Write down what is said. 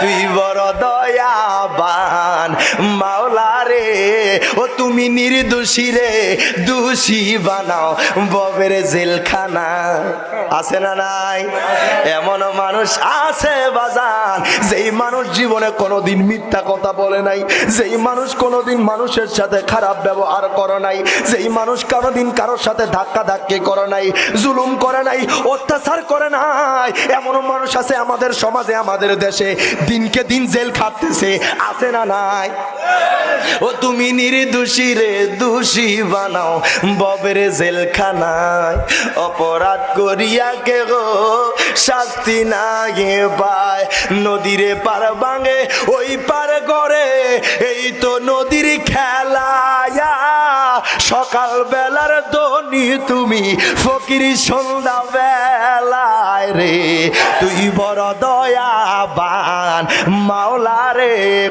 তুই বড় দয়াবান মাওলা রে ও তুমি নির্দোষী রে, দোষী বানাও ববের জেলখানা। আছে না নাই? এমন মানুষ আছে বাজান যেই মানুষ জীবনে কোনোদিন মিথ্যা কথা বলে নাই, যেই মানুষ কোনোদিন মানুষের সাথে খারাপ ব্যবহার করে নাই, যেই মানুষ কোনোদিন কারোর সাথে ধাক্কা ধাক্কি করে নাই, জুলুম করে নাই, অত্যাচার করে নাই। এমন মানুষ আছে আমাদের সমাজে, আমাদের দেশে, দিনকে দিন জেল খাটতেছে। আছে না নাই? ও তুমি নির্দোষী রে, দোষী বানাও ববের জেলখানায়। অপরাধ করিয়া কে গো? শাস্তি না গে পায়। নদীরে পার ভাঙে, ওই পার করে। এই তো নদীর খেলায়া। সকাল বেলার দনি তুমি ফকির সন্ধ্যা বেলায় রে। তুই বড় দয়াবান মাওলা রে।